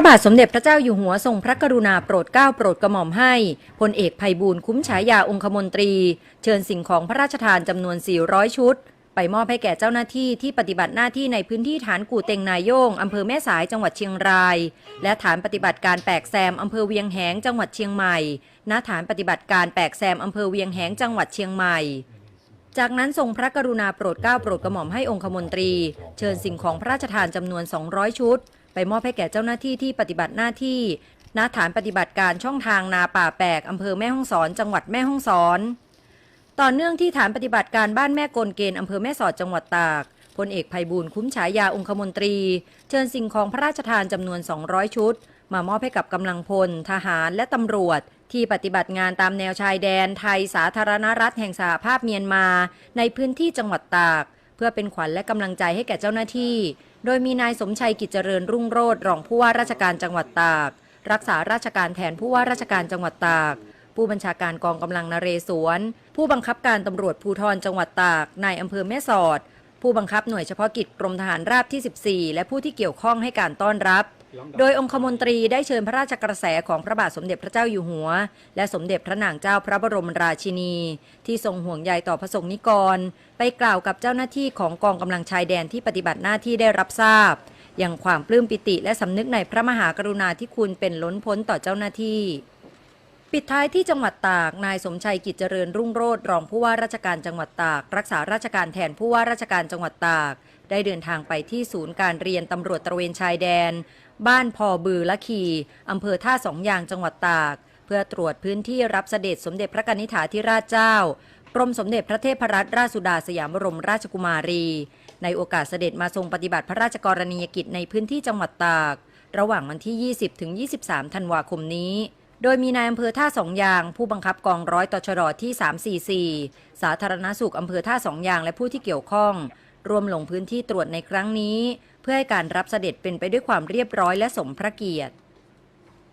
ระบาทสมเด็จพระเจ้าอยู่หัวทรงพระกรุณาโปรดเกล้าโปรดกระหม่อมให้พลเอกภัยบูลย์คุ้มฉายาองคมนตรี เชิญสิ่งของพระราชทานจำนวน 400 ชุด ไปมอบให้แก่เจ้าหน้าที่ที่ปฏิบัติหน้าที่ในพื้นที่ฐานกู่เต็งนายโยงอำเภอแม่สายจังหวัดเชียงราย และฐานปฏิบัติการแปกแซมอำเภอเวียงแหงจังหวัดเชียงใหม่ณฐานปฏิบัติการแปกแซมอำเภอเวียงแหงจังหวัดเชียงใหม่จากนั้นทรงพระกรุณาโปรดเกล้าโปรดกระหม่อมให้องคมนตรี เชิญสิ่งของพระราชทานจำนวน 200 ชุด ไปมอบให้แก่เจ้าหน้าที่ที่ปฏิบัติหน้าที่ณฐานปฏิบัติการช่องทางนาป่าแปกอำเภอแม่ฮ่องสอน จังหวัดแม่ฮ่องสอน ต่อเนื่องที่ฐานปฏิบัติการบ้านแม่กลเกณฑ์อำเภอแม่สอดจังหวัดตากพลเอกภัยบูลคุ้มฉายาองคมนตรี เชิญสิ่งของพระราชทานจำนวน 200 ชุด มามอบให้กับกำลังพล ทหารและตำรวจ ที่ปฏิบัติงานตามแนวชายแดนไทยสาธารณรัฐแห่งสหภาพเมียนมา ในพื้นที่จังหวัดตาก เพื่อเป็นขวัญและกำลังใจให้แก่เจ้าหน้าที่ โดยมีนายสมชัยกิจเจริญรุ่งโรธรองผู้ว่าราชการจังหวัดตาก รักษาราชการแทนผู้ว่าราชการจังหวัดตาก ผู้บัญชาการกองกำลังนเรศวร ผู้บังคับการตำรวจภูธรจังหวัดตากนายอำเภอแม่สอด ผู้บังคับหน่วยเฉพาะกิจกรมทหารราบที่ 14 และผู้ที่เกี่ยวข้องให้การต้อนรับ โดยองคมนตรีได้เชิญพระราชกระแสของพระบาทสมเด็จพระเจ้าอยู่หัว และสมเด็จพระนางเจ้าพระบรมราชินี ที่ทรงห่วงใยต่อพระสงฆ์นิกร ไปกล่าวกับเจ้าหน้าที่ของกองกำลังชายแดนที่ปฏิบัติหน้าที่ได้รับทราบ อย่างความปลื้มปิติและสำนึกในพระมหากรุณาธิคุณเป็นล้นพ้นต่อเจ้าหน้าที่ปิดท้ายที่จังหวัดตาก นายสมชัยกิจเจริญรุ่งโรจน์รองผู้ว่าราชการจังหวัดตาก รักษาราชการแทนผู้ว่าราชการจังหวัดตาก ได้เดินทางไปที่ศูนย์การเรียนตำรวจตระเวนชายแดน บ้านพอบือละคีอำเภอท่าสองยางจังหวัดตาก เพื่อตรวจพื้นที่รับเสด็จสมเด็จพระกนิษฐาธิราชเจ้ากรมสมเด็จพระเทพรัตนราชสุดาสยามบรมราชกุมารี ในโอกาสเสด็จมาทรงปฏิบัติพระราชกรณียกิจในพื้นที่จังหวัดตาก ระหว่างวันที่ 20 ถึง 23 ธันวาคมนี้ โดยมีนายอำเภอท่าสองยาง ผู้บังคับกองร้อยตชดที่ 344 สาธารณสุขอำเภอท่าสองยางและผู้ที่เกี่ยวข้อง รวมลงพื้นที่ตรวจในครั้งนี้ เพื่อให้การรับเสด็จเป็นไปด้วยความเรียบร้อยและสมพระเกียรติ